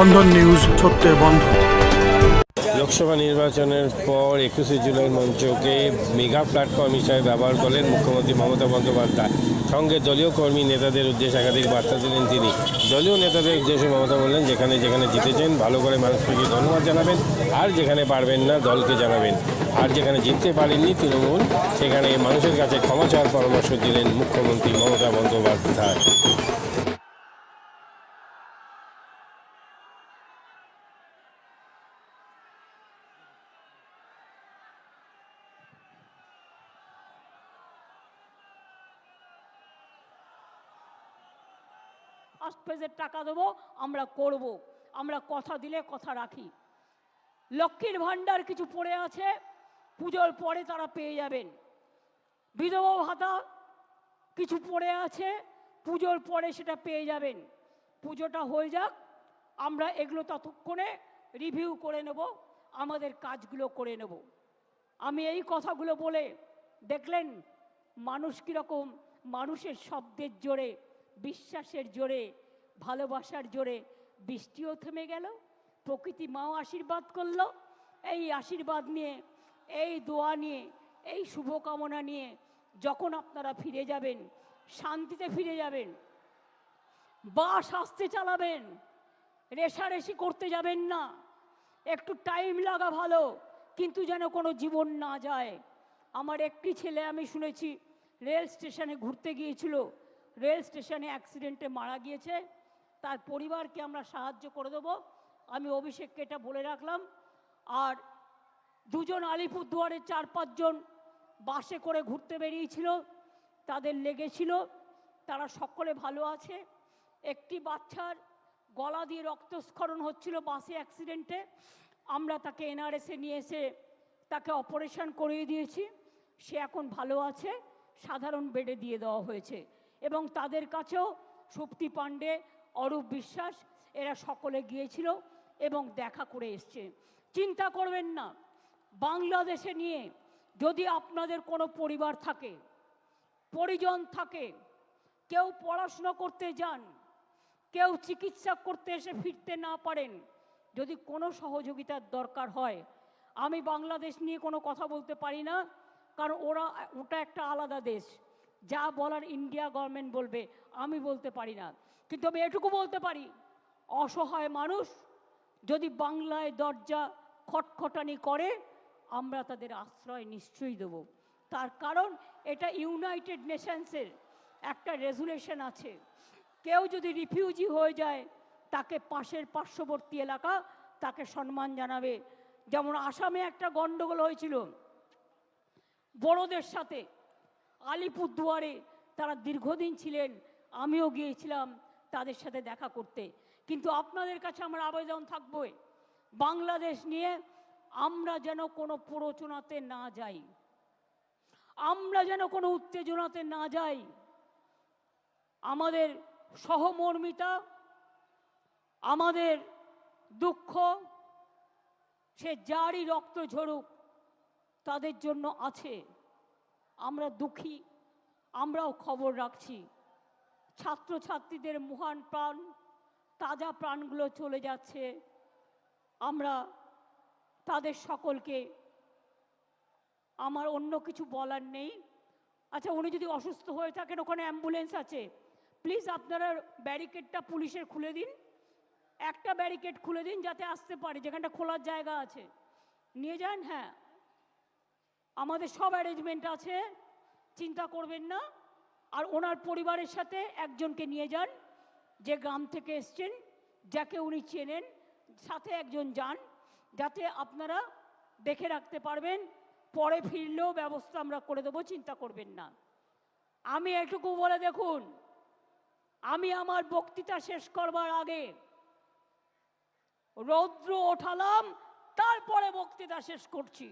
বন্ধন news সত্যের বন্ধন। লোকসভা নির্বাচনের পর একুশে জুলাই মঞ্চকে মেগা প্ল্যাটফর্ম হিসাবে ব্যবহার করলেন মুখ্যমন্ত্রী মমতা বন্দ্যোপাধ্যায়। সঙ্গে দলীয় কর্মী নেতাদের উদ্দেশ্যে একাধিক বার্তা দিলেন তিনি। দলীয় নেতাদের উদ্দেশ্যে মমতা বললেন, যেখানে যেখানে জিতেছেন, ভালো করে মানুষকে ধন্যবাদ জানাবেন। আর যেখানে পারবেন না, দলকে জানাবেন। আর যেখানে জিততে পারেননি তৃণমূল, সেখানে মানুষের কাছে ক্ষমা চাওয়ার পরামর্শ দিলেন মুখ্যমন্ত্রী মমতা বন্দ্যোপাধ্যায়। ফেজের টাকা দেবো, আমরা করব। আমরা কথা দিলে কথা রাখি। লক্ষ্মীর ভাণ্ডার কিছু পড়ে আছে, পুজোর পরে তারা পেয়ে যাবেন। বিধবা ভাতা কিছু পড়ে আছে, পুজোর পরে সেটা পেয়ে যাবেন। পুজোটা হয়ে যাক, আমরা এগুলো ততক্ষণে রিভিউ করে নেব, আমাদের কাজগুলো করে নেব। আমি এই কথাগুলো বলে, দেখলেন, মানুষ কীরকম? মানুষের শব্দের জোরে, বিশ্বাসের জোরে ভালোবাসার জোরে বৃষ্টিও থেমে গেল, প্রকৃতি মাও আশীর্বাদ করল। এই আশীর্বাদ নিয়ে, এই দোয়া নিয়ে, এই শুভকামনা নিয়ে যখন আপনারা ফিরে যাবেন, শান্তিতে ফিরে যাবেন, বাস আসতে চালাবেন, রেশারেশি করতে যাবেন না, একটু টাইম লাগা ভালো, কিন্তু যেন কোনো জীবন না যায়। আমার একটি ছেলে আমি শুনেছি, রেল স্টেশনে ঘুরতে গিয়েছিল, রেল স্টেশনে অ্যাক্সিডেন্টে মারা গিয়েছে। তার পরিবারকে আমরা সাহায্য করে দেবো। আমি অভিষেককে এটা বলে রাখলাম। আর দুজন আলিপুরদুয়ারের চার পাঁচজন বাসে করে ঘুরতে বেরিয়েছিল। তাদের লেগেছিল। তারা সকলে ভালো আছে। একটি বাচ্চার গলা দিয়ে রক্তস্খলন হচ্ছিল বাসে অ্যাক্সিডেন্টে। আমরা তাকে এনআরএসে নিয়ে এসে তাকে অপারেশন করিয়ে দিয়েছি। সে এখন ভালো আছে। সাধারণ বেডে দিয়ে দেওয়া হয়েছে। এবং তাদের কাছেও সুপ্তি পাণ্ডে অরূপ বিশ্বাস, এরা সকলে গিয়েছিল এবং দেখা করে এসছে। চিন্তা করবেন না, বাংলাদেশে নিয়ে যদি আপনাদের কোনো পরিবার থাকে, পরিজন থাকে, কেউ পড়াশুনো করতে যান, কেউ চিকিৎসা করতে এসে ফিরতে না পারেন, যদি কোনো সহযোগিতার দরকার হয়, আমি বাংলাদেশ নিয়ে কোনো কথা বলতে পারি না, কারণ ওরা, ওটা একটা আলাদা দেশ। যা বলার ইন্ডিয়া গভর্নমেন্ট বলবে, আমি বলতে পারি না। কিন্তু আমি এটুকু বলতে পারি, অসহায় মানুষ যদি বাংলায় দরজা খটখটানি করে, আমরা তাদের আশ্রয় নিশ্চয়ই দেব। তার কারণ এটা ইউনাইটেড নেশনসের একটা রেজুলেশন আছে। কেউ যদি রিফিউজি হয়ে যায়, তাকে পাশের পার্শ্ববর্তী এলাকা তাকে সম্মান জানাবে। যেমন আসামে একটা গণ্ডগোল হয়েছিল, বড়দের সাথে আলিপুরদুয়ারে তারা দীর্ঘদিন ছিলেন, আমিও গিয়েছিলাম তাদের সাথে দেখা করতে। কিন্তু আপনাদের কাছে আমার আবেদন থাকবে, বাংলাদেশ নিয়ে আমরা যেন কোনো প্ররোচনাতে না যাই। আমরা যেন কোনো উত্তেজনাতে না যাই। আমাদের সহমর্মিতা, আমাদের দুঃখ, সে যারই রক্ত ঝরুক, তাদের জন্য আছে। আমরা দুঃখী, আমরাও খবর রাখছি। ছাত্রছাত্রীদের মহান প্রাণ, তাজা প্রাণগুলো চলে যাচ্ছে। আমরা তাদের সকলকে, আমার অন্য কিছু বলার নেই। আচ্ছা উনি যদি অসুস্থ হয়ে থাকেন, ওখানে অ্যাম্বুলেন্স আছে। প্লিজ আপনারা ব্যারিকেডটা পুলিশের খুলে দিন। একটা ব্যারিকেড খুলে দিন যাতে আসতে পারে, যেখানটা খোলার জায়গা আছে। নিয়ে যান হ্যাঁ। আমাদের সব অ্যারেঞ্জমেন্ট আছে, চিন্তা করবেন না। আর ওনার পরিবারের সাথে একজনকে নিয়ে যান, যে গ্রাম থেকে এসছেন, যাকে উনি চেনেন, সাথে একজন যান, যাতে আপনারা দেখে রাখতে পারবেন, পরে ফিরলেও ব্যবস্থা আমরা করে দেবো, চিন্তা করবেন না। আমি এটুকু বলে দেখুন, আমি আমার বক্তৃতা শেষ করবার আগে রৌদ্র ওঠালাম, তারপরে বক্তৃতা শেষ করছি।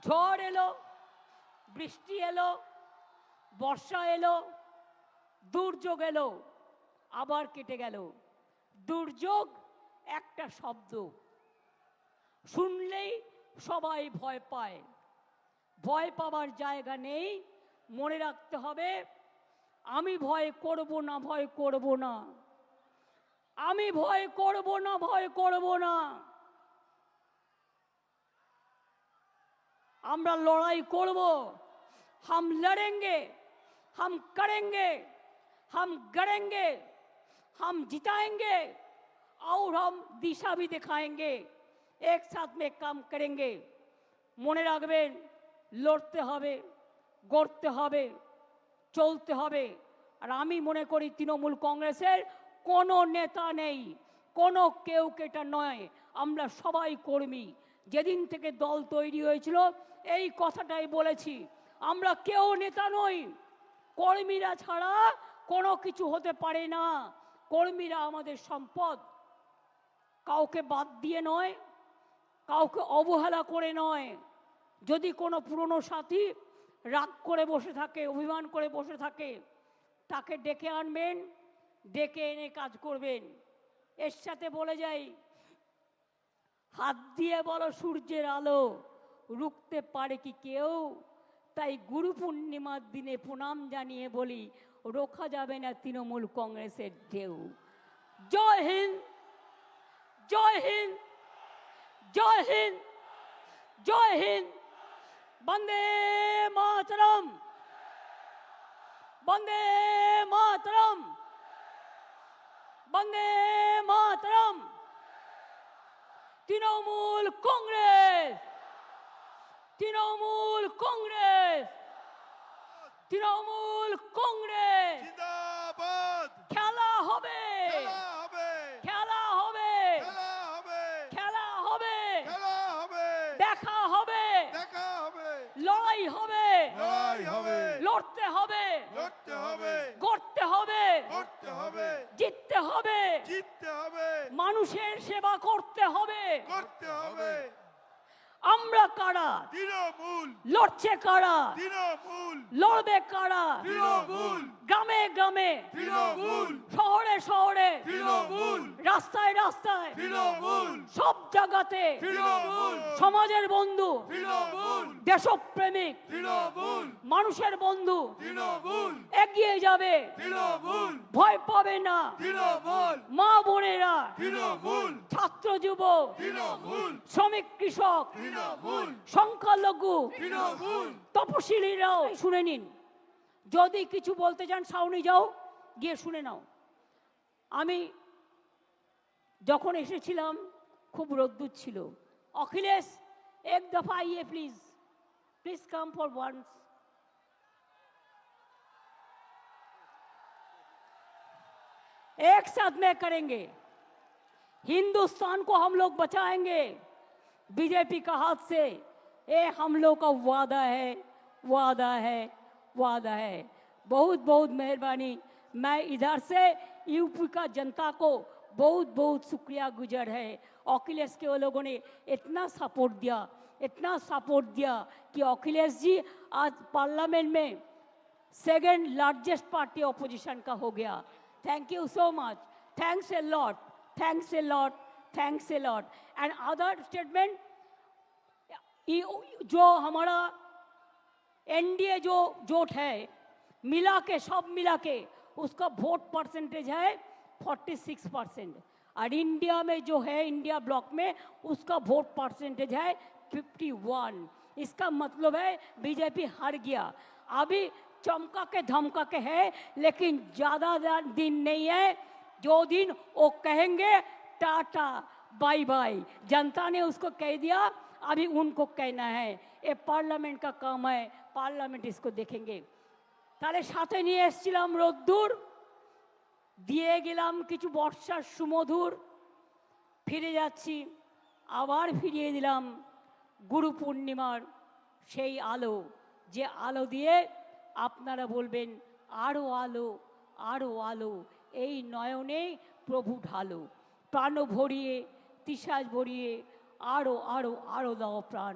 ঝড় এলো, বৃষ্টি এলো, বর্ষা এলো, দুর্যোগ এলো, আবার কেটে গেল। দুর্যোগ একটা শব্দ। শুনলেই সবাই ভয় পায়। ভয় পাবার জায়গা নেই। মনে রাখতে হবে, আমি ভয় করব না, ভয় করব না। আমি ভয় করব না, ভয় করব না। আমরা লড়াই করব हम लड़ेंगे हम करेंगे हम गड़ेंगे हम जिताएंगे और हम दिशा भी दिखाएंगे एक साथ में काम करेंगे মনে রাখবেন লড়তে হবে গড়তে হবে চলতে হবে আর আমি মনে করি তৃণমূল কংগ্রেসের কোনো নেতা নেই কোনো কেউ কেটা নয় আমরা সবাই কর্মী যেদিন থেকে দল তৈরি হয়েছিল, এই কথাটাই বলেছি। আমরা কেউ নেতা নই। কর্মীরা ছাড়া কোনো কিছু হতে পারে না। কর্মীরা আমাদের সম্পদ। কাউকে বাদ দিয়ে নয়, কাউকে অবহেলা করে নয়। যদি কোনো পুরনো সাথী রাগ করে বসে থাকে, অভিমান করে বসে থাকে, তাকে ডেকে আনবেন, ডেকে এনে কাজ করবেন। এর সাথে বলে যাই হাত দিয়ে বলো সূর্যের আলো। রুখতে পারে কি কেউ? তাই গুরু পূর্ণিমার দিনে প্রণাম জানিয়ে বলি, রোখা যাবে না তৃণমূল কংগ্রেসের ঢেউ। জয় হিন্দ! জয় হিন্দ! জয় হিন্দ! জয় হিন্দ! বন্দে মাতরম! বন্দে মাতরম! বন্দে মাতরম! তৃণমূল কংগ্রেস! তৃণমূল কংগ্রেস! তৃণমূল কংগ্রেস! খেলা হবে! খেলা হবে! খেলা হবে! দেখা হবে! লড়াই হবে! লড়তে হবে! লড়তে হবে! করতে হবে! জিততে হবে! হবে। মানুষের সেবা করতে হবে। করতে হবে। আমরা কারা? তৃণমূল। লড়ছে কারা? তৃণমূল। লড়বে কারা? তৃণমূল। গ্রামে গ্রামে। তৃণমূল। শহরে শহরে। তৃণমূল। রাস্তায় রাস্তায়। তৃণমূল। সব জায়গাতে। তৃণমূল। সমাজের বন্ধু। তৃণমূল। দেশপ্রেমিক। তৃণমূল। মানুষের বন্ধু। তৃণমূল। এগিয়ে যাবে। তৃণমূল। ভয় পাবে না। তৃণমূল। মা বোনেরা। তৃণমূল। ছাত্র যুবক তৃণমূল। শ্রমিক কৃষক। তৃণমূল। সংখ্যালঘু। তৃণমূল। তপশিলীরাও। শুনে নিন। যদি কিছু বলতে চান সাউনি যাও গিয়ে শুনে নাও আমি যখন এসেছিলাম খুব রোদ্দুর ছিল অখিলেশ এক দফা আইয়ে please please come for once एक साथ में करेंगे हिंदुस्तान को हम लोग बचाएंगे बीजेपी का हाथ से ये हम लोग का वादा है वादा है वादा है। बहुत बहुत मेहरबानी। मैं इधर से यूपी का जनता को बहुत बहुत शुक्रिया गुजर है। अखिलेश के वो लोगों ने इतना सपोर्ट दिया, इतना सपोर्ट दिया कि अखिलेश जी, आज पार्लियामेंट में सेकेंड लार्जेस्ट पार्टी ऑपोजिशन का हो गया। Thank you so much thanks a lot thanks a lot thanks a lot and other statement जो हमारा एनडीए जो जोट है, मिला के, सब मिला के, उसका वोट परसेंटेज है 46 परसेंट और इंडिया में जो है, इंडिया ब्लॉक में, उसका वोट परसेंटेज है 51 इसका मतलब है बीजेपी हार गया। अभी चमका के धमका के है, लेकिन ज़्यादा दिन नहीं है। जो दिन वो कहेंगे, टाटा बाय बाय जनता ने उसको कह दिया, अभी उनको कहना है। ये पार्लियामेंट का काम है। पार्लियामेंट इसको देखेंगे তাহলে সাথে নিয়ে এসছিলাম রোদ্দুর দিয়ে গেলাম কিছু বর্ষার সুমধুর ফিরে যাচ্ছি আবার ফিরিয়ে দিলাম গুরু পূর্ণিমার সেই আলো যে আলো দিয়ে আপনারা বলবেন আরও আলো আরও আলো এই নয়নে প্রভু ঢালো প্রাণ ভরিয়ে তিসাজ ভরিয়ে আরও আরও আরও দাও প্রাণ